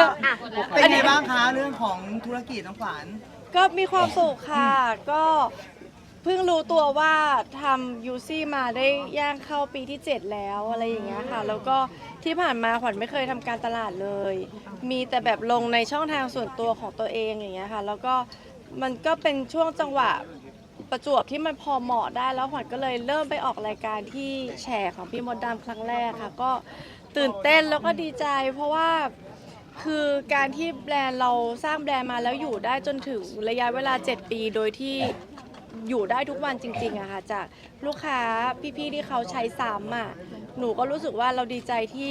อะเป็นไงบ้างคะเรื่องของธุรกิจน้องขวัญ ก็มีความสุขค่ะ ก็เพิ่งรู้ตัวว่าทำยูซี่มาได้ย่างเข้าปีที่ 7 แล้วอะไรอย่างเงี้ยค่ะ แล้วก็ที่ผ่านมาขวัญไม่เคยทำการตลาดเลย มีแต่แบบลงในช่องทางส่วนตัวของตัวเองอย่างเงี้ยค่ะ แล้วก็มันก็เป็นช่วงจังหวะประจวบที่มันพอเหมาะได้แล้วขวัญก็เลยเริ่มไปออกรายการที่แฉของพี่มดดำครั้งแรกค่ะ ก็ตื่นเต้นแล้วก็ดีใจ เพราะว่า คือการที่แบรนด์เราสร้างแบรนด์มาแล้วอยู่ได้จนถึงระยะเวลา 7 ปีโดยที่อยู่ได้ทุกวันจริงๆอะค่ะจากลูกค้าพี่ๆที่เขาใช้ซ้ำอะหนูก็รู้สึกว่าเราดีใจที่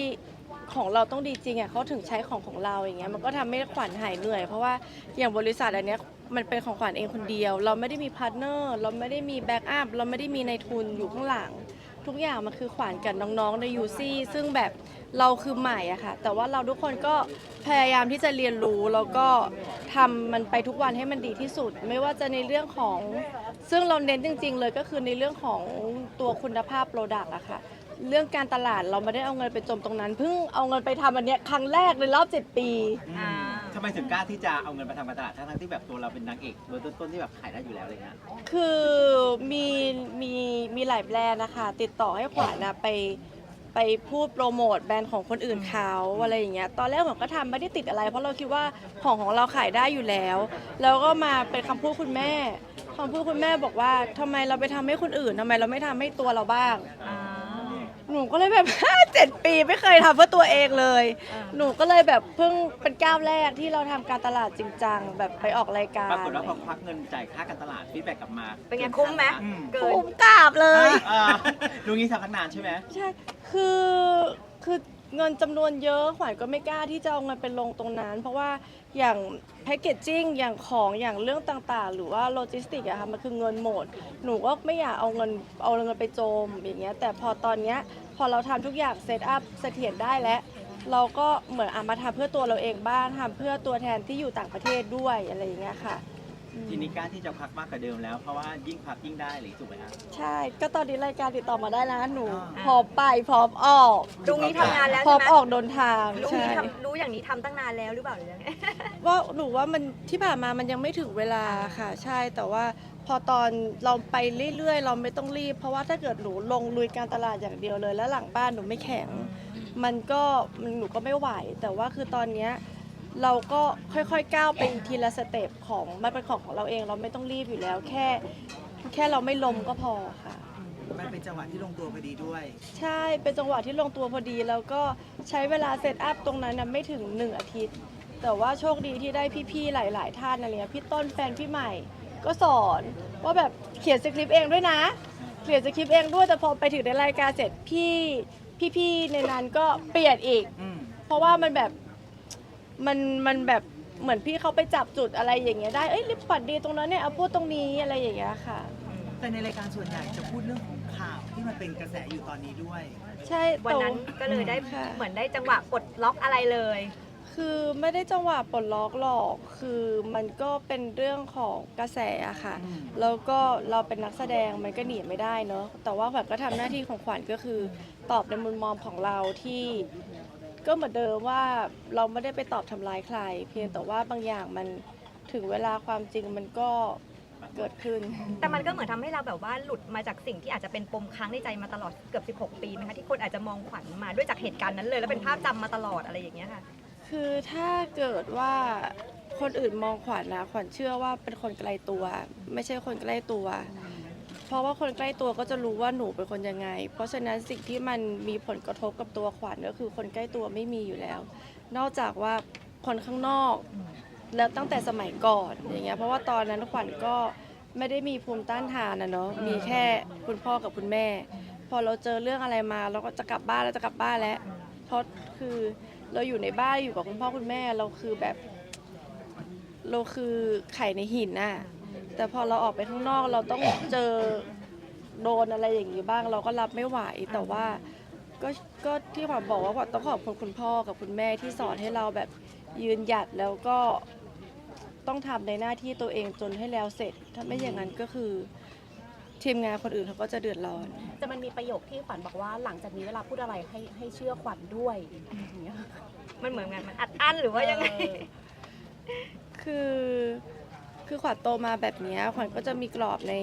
ของเราต้องดีจริงอะเขาถึงใช้ของของเราอย่างเงี้ยมันก็ทำให้ขวัญหายเหนื่อย เพราะว่าอย่างบริษัทอันเนี้ยมันเป็นของขวัญเองคนเดียว เราไม่ได้มีพาร์ทเนอร์เราไม่ได้มีแบ็กอัพเราไม่ได้มีในทุนอยู่ข้างหลัง ทุกอย่างมันคือขวัญกับน้องๆในยูซี่ซึ่งแบบเราคือใหม่อะค่ะ แต่ว่าเราทุกคนก็พยายามที่จะเรียนรู้แล้วก็ทำมันไปทุกวันให้มันดีที่สุด ไม่ว่าจะในเรื่องของ ซึ่งเราเน้นจริง ๆ เลยก็คือในเรื่องของตัวคุณภาพโปรดักต์อะค่ะ เรื่องการตลาดเราไม่ได้เอาเงินไปจมตรงนั้น เพิ่งเอาเงินไปทำอันเนี้ยครั้งแรกในรอบ7ปีอ่าทำไมถึงกล้าที่จะเอาเงินมาทำการตลาดทั้งๆที่แบบตัวเราเป็นนางเอกเบอร์ต้นๆที่แบบขายได้อยู่แล้วอะไรเงี้ย คือมีมีมี หลายแบรนด์นะคะ ติดต่อให้ขวัญนะไปไปพูดโปรโมทแบรนด์ของคนอื่นเขาอะไรอย่างเงี้ยตอนแรกผมก็ทำไม่ได้ติดอะไร เพราะเราคิดว่าของของเราขายได้อยู่แล้ว แล้วก็มาเป็นคำพูดคุณแม่คำพูดคุณแม่บอกว่าทำไมเราไปทำให้คนอื่นทำไมเราไม่ทำให้ตัวเราบ้าง อ่า หนูก็เลยแบบ เจ็ดปีไม่เคยทำเพื่อตัวเองเลย อ่า หนูก็เลยแบบเพิ่งเป็นก้าวแรกที่เราทำการตลาดจริงจังแบบไปออกรายการปรากฏว่าพอควักเงินจ่ายค่าการตลาดฟีดแบ็กกลับมาเป็นไงคุ้มไหมอืมเกินคุ้มกราบเลย อ่าลุงนี้ทำตั้งนานใช่ไหม ใช่ คือ คือเงินจำนวนเยอะ ขวัญก็ไม่กล้าที่จะเอาเงินไปลงตรงนั้น เพราะว่าอย่างแพคเกจจิ้ง อย่างของ อย่างเรื่องต่างๆ หรือว่าโลจิสติกอะค่ะ มันคือเงินหมด หนูก็ไม่อยากเอาเงิน เอาเงินไปโจมอย่างเงี้ย แต่พอตอนเนี้ย พอเราทำทุกอย่างเซตอัพเสถียรได้แล้ว เราก็เหมือนอะมาทำเพื่อตัวเราเองบ้างทำเพื่อตัวแทนที่อยู่ต่างประเทศด้วยอะไรอย่างเงี้ยค่ะอืมทีนี้กล้าที่จะควักมากกว่าเดิมแล้ว เพราะว่ายิ่งควักยิ่งได้หรือถูกไหมครับใช่ ก็ตอนนี้รายการติดต่อมาได้แล้วหนูอ่าพร้อมไปพร้อมออกลุงนี้ทำงานแล้วพร้อใช่มไหมออกเดินทางลุงใช่นี้ทำรู้อย่างนี้ทำตั้งนานแล้วหรือเปล่าหรือยังไงว่าหนูว่ามันที่ผ่านมามันยังไม่ถึงเวลาค่ะ ใช่แต่ว่า พอตอนเราไปเรื่อยๆ เราไม่ต้องรีบ เพราะว่าถ้าเกิดหนูลงลุยการตลาดอย่างเดียวเลย แล้วหลังบ้านหนูไม่แข็ง มันก็มันหนูก็ไม่ไหว แต่ว่าคือตอนเนี้ยเราก็ค่อยๆก้าวไปทีละสเต็ปของมันเป็นของของเราเองเราไม่ต้องรีบอยู่แล้วแค่ แค่เราไม่ล้มก็พอค่ะ มันเป็นจังหวะที่ลงตัวพอดีด้วย ใช่เป็นจังหวะที่ลงตัวพอดีแล้วก็ใช้เวลาเซตอัพตรงนั้นนะไม่ถึง1อาทิตย์ แต่ว่าโชคดีที่ได้พี่ๆหลาย ๆ ท่านอะไรเงี้ยพี่ต้นแฟนพี่ใหม่ ก็สอนว่าแบบเขียนสคริปต์เองด้วยนะ เขียนสคริปต์เองด้วยแต่พอไปถึงในรายการเสร็จพี่พี่ๆในนั้นก็เปลี่ยนอีก อืมเพราะว่ามันแบบมันมันแบบเหมือนพี่เขาไปจับจุดอะไรอย่างเงี้ยได้เอ้ยลิปปัดดีตรงนั้นเนี่ยเอาพูดตรงนี้อะไรอย่างเงี้ยค่ะ แต่ในรายการส่วนใหญ่จะพูดเรื่องของข่าวที่มันเป็นกระแสอยู่ตอนนี้ด้วย ใช่วันแต่นั้นก็เลยได้ค่ะ เหมือนได้จังหวะปลดล็อกอะไรเลย คือไม่ได้จังหวะปลดล็อกหรอก คือมันก็เป็นเรื่องของกระแสอะค่ะอืมแล้วก็เราเป็นนักแสดงมันก็หนีไม่ได้เนอะแต่ว่าขวัญก็ทำหน้าที่ของขวัญก็คือ ตอบในมุมมองของเราที่ ก็เหมือนเดิมว่าเราไม่ได้ไปตอบทำร้ายใคร เพียงแต่ว่าบางอย่างมันถึงเวลาความจริงมันก็เกิดขึ้น แต่มันก็เหมือนทำให้เราแบบว่าหลุดมาจากสิ่งที่อาจจะเป็นปมค้างในใจมาตลอดเกือบ 16 ปีไหมคะที่คนอาจจะมองขวัญมาด้วยจากเหตุการณ์นั้นเลย แล้วเป็นภาพจำมาตลอดอะไรอย่างเงี้ยค่ะ คือถ้าเกิดว่าคนอื่นมองขวัญนะขวัญเชื่อว่าเป็นคนไกลตัว ไม่ใช่คนใกล้ตัว เพราะว่าคนใกล้ตัวก็จะรู้ว่าหนูเป็นคนยังไง เพราะฉะนั้นสิ่งที่มันมีผลกระทบกับตัวขวัญก็คือคนใกล้ตัวไม่มีอยู่แล้ว นอกจากว่าคนข้างนอก แล้วตั้งแต่สมัยก่อนอย่างเงี้ยเพราะว่าตอนนั้นขวัญก็ไม่ได้มีภูมิต้านทานนะเนาะมีแค่คุณพ่อกับคุณแม่ พอเราเจอเรื่องอะไรมาเราก็จะกลับบ้านแล้วจะกลับบ้านแล้วเพราะคือ เราอยู่ในบ้านอยู่กับคุณพ่อคุณแม่เราคือแบบ เราคือไข่ในหินน่ะแต่พอเราออกไปข้างนอกเราต้องเจอโดนอะไรอย่างนี้บ้าง เราก็รับไม่ไหวแต่ว่าก็ก็ที่ขวัญบอกว่าขวัญต้องขอบคุณคุณพ่อกับคุณแม่ที่สอนให้เราแบบยืนหยัดแล้วก็ต้องทำในหน้าที่ตัวเองจนให้แล้วเสร็จ ถ้าไม่อย่างนั้นก็คือ ทีมงานคนอื่นเขาก็จะเดือดร้อนจะมันมีประโยคที่ขวัญบอกว่าหลังจากนี้เวลาพูดอะไรให้ให้เชื่อขวัญด้วยอย่างเงี้ยมันเหมือนกันมันอัดอั้นหรือว่ายังไง คือ คือขวัญโตมาแบบเนี้ยขวัญก็จะมีกรอบใน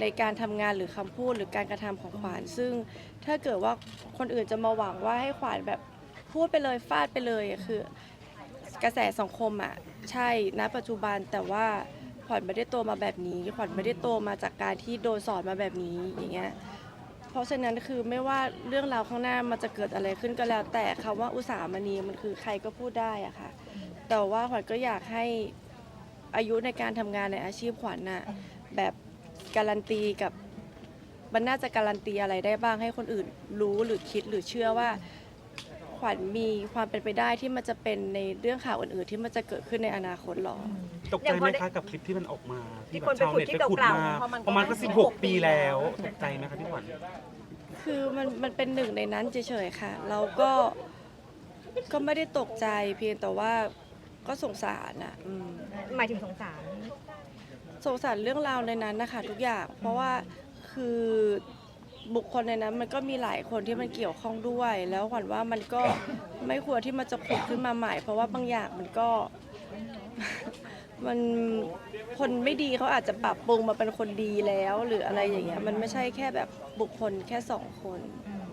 ในการทำงานหรือคำพูดหรือการกระทำของขวัญซึ่งถ้าเกิดว่าคนอื่นจะมาหวังว่าให้ขวัญแบบพูดไปเลยฟาดไปเลยอะคือ กระแสสังคมอะใช่ณปัจจุบันแต่ว่า ขวัญไม่ได้โตมาแบบนี้ ขวัญไม่ได้โตมาจากการที่โดนสอนมาแบบนี้อย่างเงี้ยเพราะฉะนั้นคือไม่ว่าเรื่องราวข้างหน้ามันจะเกิดอะไรขึ้นก็แล้ว แต่คำว่าอุตสาหมณีมันคือใครก็พูดได้อะค่ะ แต่ว่าขวัญก็อยากให้อายุในการทำงานในอาชีพขวัญน่ะแบบการันตีกับมันน่าจะการันตีอะไรได้บ้างให้คนอื่นรู้หรือคิดหรือเชื่อว่า ขวัญมีความเป็นไปได้ที่มันจะเป็นในเรื่องข่าวอื่นๆ ที่มันจะเกิดขึ้นในอนาคตหรอ ตกใจไหมคะกับคลิปที่มันออกมาที่ที่แบคนบไปชาวขุดเน็ตที่ไปขุดเก่ามาเพราะมันก็ประมาณก็16 16 ปีแล้วตกใจไหมคะพี่ขวัญคือมันมันเป็นหนึ่งในนั้นเฉยๆค่ะ เราก็ก็ไม่ได้ตกใจเพียงแต่ว่าก็สงสารอะอืมหมายถึงสงสาร สงสารเรื่องราวในนั้นนะคะทุกอย่าง เพราะว่าคือ บุคคลในนั้นมันก็มีหลายคนที่มันเกี่ยวข้องด้วย แล้วขวัญว่ามันก็ไม่ควรที่มันจะขุดขึ้นมาใหม่ เพราะว่าบางอย่างมันก็ มันคนไม่ดีเขาอาจจะปรับปรุงมาเป็นคนดีแล้ว หรืออะไรอย่างเงี้ยมันไม่ใช่แค่แบบบุคคลแค่สองคน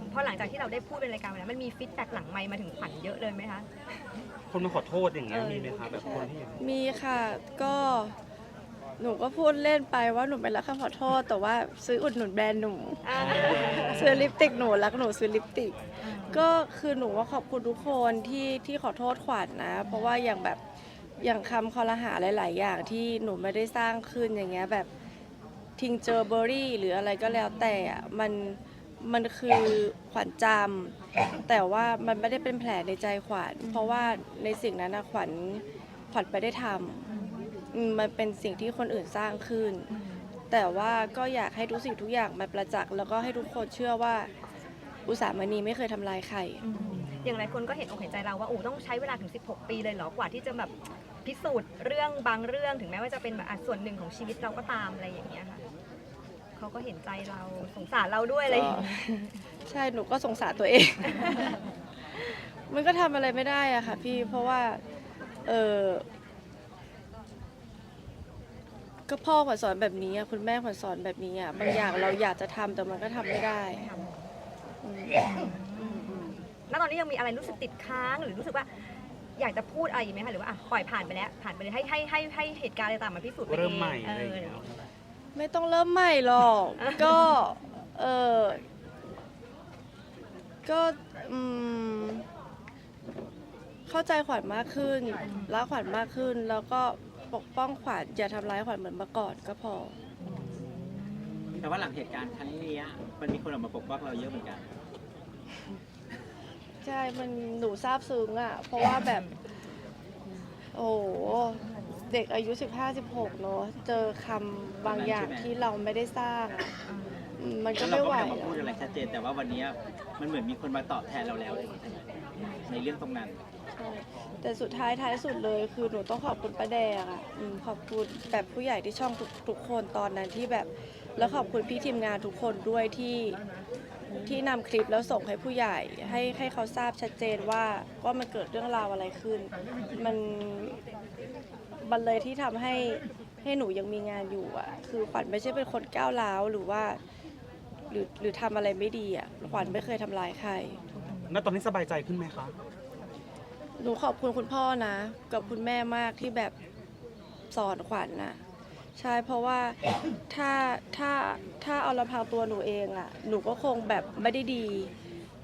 เพราะหลังจากที่เราได้พูดเป็นรายการไปแล้วมันมีฟีดแบ็กหลังไมค์มาถึงขวัญเยอะเลยไหมคะ คนมาขอโทษอย่างเงี้ยเออมีไหมคะแบบคนที่มีค่ะก็ หนูก็พูดเล่นไปว่าหนูเป็นรักคำขอโทษ แต่ว่าซื้ออุดหนุนแบรนด์หนูอ่าซื้อลิปสติกหนูรักหนูซื้อลิปสติก ก็คือหนูว่าขอบคุณทุกคนที่ที่ขอโทษขวัญนะ เพราะว่าอย่างแบบอย่างคำคอรหาหลาย ๆ อย่างที่หนูไม่ได้สร้างขึ้นอย่างเงี้ยแบบทิงเจอเบอรี่หรืออะไรก็แล้วแต่อะมันมันคือขวัญจำแต่ว่ามันไม่ได้เป็นแผลในใจขวัญเพราะว่าในสิ่งนั้นนะขวัญขวัญไปได้ทำ อืมมันเป็นสิ่งที่คนอื่นสร้างขึ้น แต่ว่าก็อยากให้ทุกสิ่งทุกอย่างมันประจักษ์แล้วก็ให้ทุกคนเชื่อว่า อุตสาหมณีไม่เคยทำลายใคร อย่างไรคนก็เห็นอกเห็นใจเราว่าโอ้ต้องใช้เวลาถึง 16 ปีเลยเหรอกว่าที่จะแบบพิสูจน์เรื่องบางเรื่องถึงแม้ว่าจะเป็นแบบอะส่วนหนึ่งของชีวิตเราก็ตามอะไรอย่างเงี้ยค่ะเขาก็เห็นใจเราสงสารเราด้วยอะไรอย่างเงี้ยใช่หนูก็สงสารตัวเอง มันก็ทำอะไรไม่ได้อะค่ะพี่เพราะว่า เออ ก็พ่อขวัญสอนแบบนี้อะคุณแม่ขวัญสอนแบบนี้อะบางอย่างเราอยากจะทำแต่มันก็ทำไม่ได้อืมแล้วตอนนี้ยังมีอะไรรู้สึกติดค้างหรือรู้สึกว่า อยากจะพูดอะไรอีกไหมคะหรือว่าอะปล่อยผ่านไปแล้วผ่านไปเลยให้ให้ให้ให้เหตุการณ์อะไรต่างๆมันพิสูจน์ไปเองเริ่มใหม่เออะไรอย่างอเงี้ยไม่ต้องเริ่มใหม่หรอก ก็เออก็อืมเข้าใจขวัญมากขึ้นรักขวัญมากขึ้น แล้วก็ ปกป้องขวัญอย่าทำร้ายขวัญเหมือนเมื่อก่อนก็พอ แต่ว่าหลังเหตุการณ์ครั้งนี้อะมันมีคนออกมาปกป้องเราเยอะเหมือนกัน ใช่ มันหนูซาบซึ้งอะเพราะว่าแบบ โอ้โห เด็กอายุ 15 16เนอะเจอคำบางอย่างที่เราไม่ได้สร้างอะอืมมันก็แล้วเราไม่ก็ไหวไม่ได้มาพูดอะอะไรชัดเจนแต่ว่าวันนี้มันเหมือนมีคนมาตอบแทนเราแล้วในเรื่องตรงนั้นใช่ แต่สุดท้ายท้ายสุดเลยคือหนูต้องขอบคุณป้าแดงอะอืมขอบคุณแบบผู้ใหญ่ที่ช่องทุกทุกคนตอนนั้นที่แบบแล้วขอบคุณพี่ทีมงานทุกคนด้วยที่ที่นำคลิปแล้วส่งให้ผู้ใหญ่ ให้ให้เขาทราบชัดเจนว่าว่ามันเกิดเรื่องราวอะไรขึ้น มันมันเลยที่ทำให้ให้หนูยังมีงานอยู่อะ คือขวัญไม่ใช่เป็นคนก้าวร้าวหรือว่า หรือหรือทำอะไรไม่ดีอะขวัญไม่เคยทำร้ายใคร ณตอนนี้สบายใจขึ้นไหมคะ หนูขอบคุณคุณพ่อนะ กับคุณแม่มากที่แบบสอนขวัญนะใช่เพราะว่าถ้าถ้าถ้าเอาลำพังตัวหนูเองอะ่ะหนูก็คงแบบไม่ได้ดี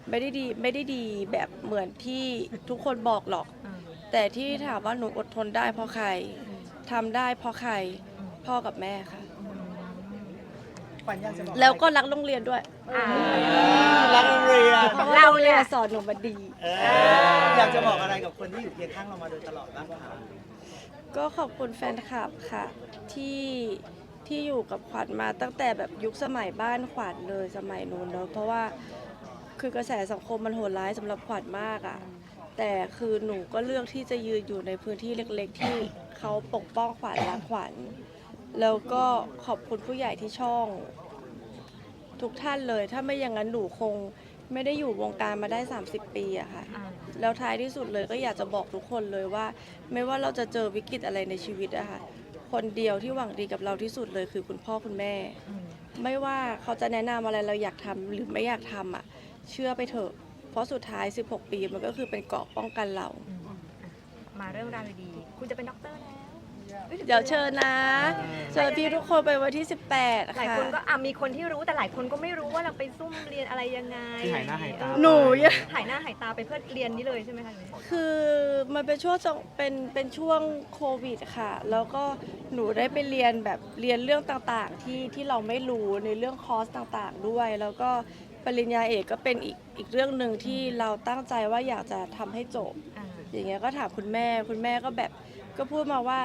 ไม่ได้ดีไม่ได้ดีแบบเหมือนที่ทุกคนบอกหรอก แต่ที่ถามว่าหนูอดทนได้เพราะใครทำได้เพราะใครพ่อกับแม่ค่ะ ขวัญอยากจะบอกแล้วก็รักโรงเรียนด้วยอ่ารักโรงเรียนเพราะว่าเราโรงเนี่เรียย นสอนหนูมาดี เอออยากจะบอกอะไรกับคนที่อยู่เคียงข้างเรามาโดยตลอดบ้างคะก็ขอบคุณแฟนคลับค่ะที่ที่อยู่กับขวัญมาตั้งแต่แบบยุคสมัยบ้านขวัญเลยสมัยนู้นเนอะเพราะว่าคือกระแสสังคมมันโหดร้ายสำหรับขวัญมากอะ่ะแต่คือหนูก็เลือกที่จะยืนอยู่ในพื้นที่เล็ก ๆ ที่เขาปกป้องขวัญรักขวัญ แล้วก็ขอบคุณผู้ใหญ่ที่ช่อง ทุกท่านเลย ถ้าไม่อย่างนั้นหนูคงไม่ได้อยู่วงการมาได้ 30 ปีอะค่ะอ่าแล้วท้ายที่สุดเลยก็อยากจะบอกทุกคนเลยว่า ไม่ว่าเราจะเจอวิกฤตอะไรในชีวิตอะค่ะ คนเดียวที่หวังดีกับเราที่สุดเลยคือคุณพ่อคุณแม่อืมไม่ว่าเขาจะแนะนำอะไรเราอยากทำหรือไม่อยากทำอะเชื่อไปเถอะ เพราะสุดท้าย 16 ปีมันก็คือเป็นเกราะป้องกันเราอืมอะมาเรื่องราวดีๆคุณจะเป็นด็อกเตอร์แล้วอ้ เดี๋ยวเชิญนะ เชิญพี่ทุกคนไปวันที่ 18หลายค่ะคนก็อะมีคนที่รู้แต่หลายคนก็ไม่รู้ว่าเราไปซุ่มเรียนอะไรยังไงที่หายหน้าหายตาหนูยัง หายหน้าหายตาไปเพื่อเรียนนี้เลยใช่ไหมคะคือมันเป็นช่วงจังเป็นเป็นช่วงโควิดค่ะ แล้วก็หนูได้ไปเรียนแบบเรียนเรื่องต่างๆ ที่ที่เราไม่รู้ในเรื่องคอร์สต่างๆ ด้วย แล้วก็ปริญญาเอกก็เป็นอีกอีกเรื่องหนึ่งที่เราตั้งใจว่าอยากจะทำให้จบ อ่าอย่างเงี้ยก็ถามคุณแม่คุณแม่ก็แบบก็พูดมาว่า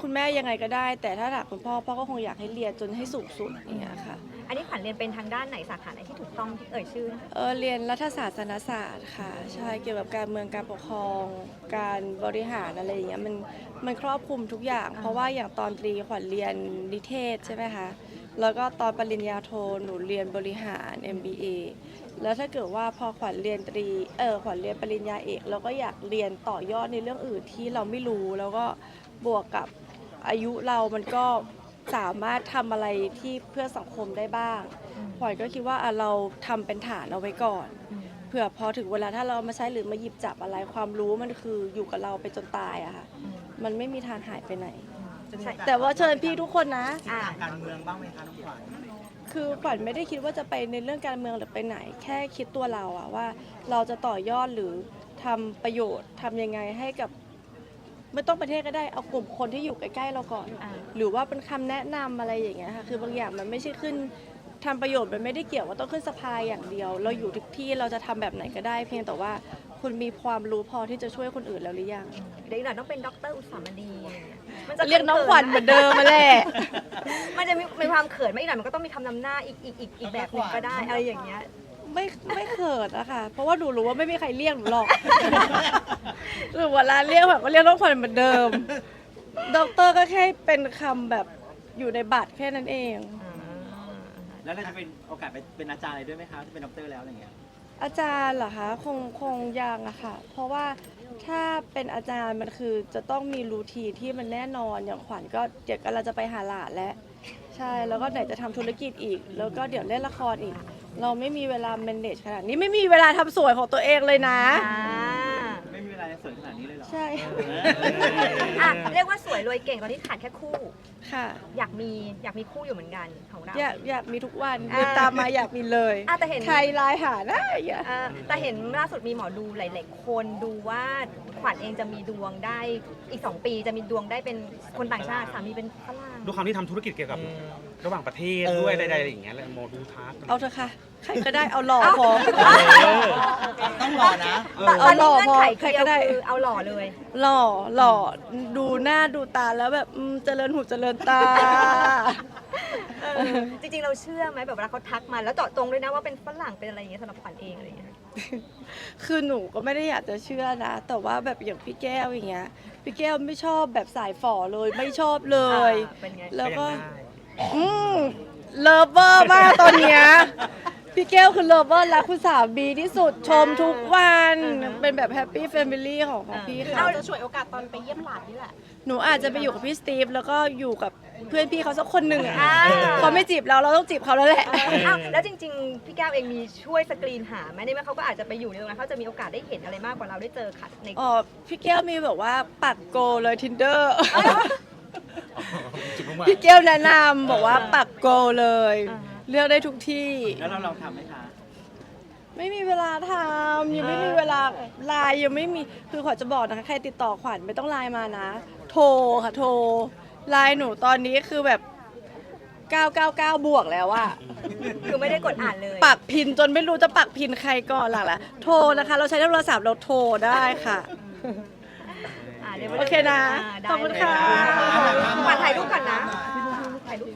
คุณแม่ยังไงก็ได้ แต่ถ้าถามคุณพ่อพ่อก็คงอยากให้เรียนจนให้สูงสุดอย่างเงี้ยค่ะอันนี้ขวัญเรียนเป็นทางด้านไหนสาขาไหนที่ถูกต้องที่เอ่ยชื่อนะคะเออเรียนรัฐศาสตร์ศาสนศาสตร์ค่ะใช่เกี่ยวกับการเมืองการปกครอง การบริหารอะไรอย่างเงี้ยมันมันครอบคลุมทุกอย่าง เพราะว่าอย่างตอนตรีขวัญเรียนนิเทศใช่ไหมคะแล้วก็ตอนปริญญาโทหนูเรียนบริหาร MBA แล้วถ้าเกิดว่าพอขวัญเรียนตรีเออขวัญเรียนปริญญาเอกเราก็อยากเรียนต่อยอดในเรื่องอื่นที่เราไม่รู้แล้วก็ บวกกับอายุเรามันก็สามารถทำอะไรที่เพื่อสังคมได้บ้างขวัญก็คิดว่าอะเราทำเป็นฐานเอาไว้ก่อน เผื่อพอถึงเวลาถ้าเราเอามาใช้หรือมาหยิบจับอะไรความรู้มันคืออยู่กับเราไปจนตายอะค่ะ มันไม่มีทางหายไปไหน จะมีโอกสแต่ว่าเชิญพี่ทุกคนนะทิศทางการเมืองบ้างไหมคะน้องขวัญคือขวัญไม่ได้คิดว่าจะไปในเรื่องการเมืองหรือไปไหน แค่คิดตัวเราอะว่า เราจะต่อยอดหรือทำประโยชน์ทำยังไงให้กับ ไม่ต้องประเทศก็ได้เอากลุ่มคนที่อยู่ใกล้ๆเราก่อน อ่า หรือว่าเป็นคำแนะนำอะไรอย่างเงี้ยค่ะคือบางอย่างมันไม่ใช่ขึ้นทำประโยชน์มันไม่ได้เกี่ยวว่าต้องขึ้นสภาอย่างเดียว เราอยู่ทุกที่เราจะทำแบบไหนก็ได้ เพียงแต่ว่าคุณมีความรู้พอที่จะช่วยคนอื่นแล้วหรือยังเดี๋ยวอีกหน่อยต้องเป็นด็อกเตอร์อุตสามณีอะไรอย่างเงี้ยมันจะเรียกน้องขวัญเหมือนเดิมมาแหละมันจะมีมีความเขินไหมอีกหน่อยมันก็ต้องมีคำนำหน้าอีกอีกอีกอีกแบบหนึงก็ได้อะไรอย่างเงี้ย ไม่ไม่เขินอะค่ะ เพราะว่าหนูรู้ว่าไม่มีใครเรียกหนูหรอกหรือเวลาเรียกแบบก็เรียกน้องขวัญเหมือนเดิม ด็อกเตอร์ก็แค่เป็นคำแบบอยู่ในบัตรแค่นั้นเอง แล้วเราจะเป็นโอกาสไปเป็นอาจารย์อะไรด้วยไหมคะที่เป็นด็อกเตอร์แล้วอะไรเงี้ยอาจารย์เหรอคะคงคงยังอะค่ะ เพราะว่าถ้าเป็นอาจารย์มันคือจะต้องมีรูทีนที่มันแน่นอนอย่างขวัญก็เดี๋ยวกำลังจะไปหาหลานแล้ว ใช่แล้วก็ไหนจะทำธุรกิจอีก แล้วก็เดี๋ยวเล่นละครอีก เราไม่มีเวลา manage ขนาดนี้ไม่มีเวลาทำสวยของตัวเองเลยนะ อ่าไม่มีเวลาจะสวยขนาดนี้เลยเหรอ ใช่ อะเรียกว่าสวยรวยเก่งตอนนี้ขาดแค่คู่ ค่ะ อยากมีอยากมีคู่อยู่เหมือนกันของเรา อยากอยากมีทุกวันอ่าเดินตามมาอยากมีเลยอะแต่เห็น ใครไลน์หาได้อะอ่าแต่เห็นล่าสุดมีหมอดูหลาย ๆ คนดูว่าขวัญเองจะมีดวงได้อีก 2 ปีจะมีดวงได้เป็นคนต่างชาติสามีเป็นฝรั่งดูคำที่ทำธุรกิจเกี่ยวกับ ระหว่างประเทศด้วยใดๆอย่างเงี้ยแหละโมดูทักเอาเถอะค่ะ ใครก็ได้เอาหล่อพอต้องรอนะตอนเอาหล่นี้อเงื่อนไขพอใครเดียก็วได้ คือเอาหล่อเลย หล่อหล่อดูหน้าดูตาแล้วแบบอืมเจริญหูเจริญตา เออจริงๆ เราเชื่อไหมแบบเวลาเขาทักมาแล้วเจาะตรงด้วยนะว่าเป็นฝรั่งเป็นอะไรอย่างเงี้ยสำหรับขวัญเองอะไรอย่างเงี้ย คือหนูก็ไม่ได้อยากจะเชื่อนะ แต่ว่าแบบอย่างพี่แก้วอย่างเงี้ย พี่แก้วไม่ชอบแบบสายฝ่อเลยไม่ชอบเลย อ่าเป็นไง แล้วก็ยังได้อืม เลิฟเวอร์มากตอนเนี้ยพี่แก้วคือเลิฟเวอร์รักคุณสามีที่สุดชมทุกวัน เป็นแบบแฮปปี้แฟมิลี่ของของพี่หรือเขาเราจะฉวยโอกาสตอนไปเยี่ยมหลานนี่แหละ หนูอาจจะไปอยู่กับพี่สตีฟแล้วก็อยู่กับเพื่อนพี่เขาสักคนหนึ่งอะอ่า เขาไม่จีบเราเราต้องจีบเขาแล้วแหละ อ้าวแล้วจริง ๆ พี่แก้วเองมีช่วยสกรีนหาไหมในเมื่อเขาก็อาจจะไปอยู่ในตรงนั้นเขาจะมีโอกาสได้เห็นอะไรมากกว่าเราได้เจอค่ะใน อ๋อพี่แก้วมีแบบว่าปักโกเลย tinder พี่แก้วแนะนำบอกว่าปักโกเลยอ่าฮะเลือกได้ทุกที่ แล้วเราลองทำไหมคะ ไม่มีเวลาทำยังไม่มีเวลาไลน์ยังไม่มีคือขวัญจะบอกนะคะใครติดต่อขวัญไม่ต้องไลน์มานะ โทรค่ะโทรไลน์หนูตอนนี้คือแบบ 999 บวกแล้วอะคือไม่ได้กดอ่านเลย ปักพินจนไม่รู้จะปักพินใครก่อนหลังละโทรนะคะ เราใช้โทรศัพท์เราโทรได้ค่ะอ่าดี๋ยว โอเคนะาได้ขอบคุณค่ะเลยขวัญถ่ายรูปก่อนนะถ่ายรูป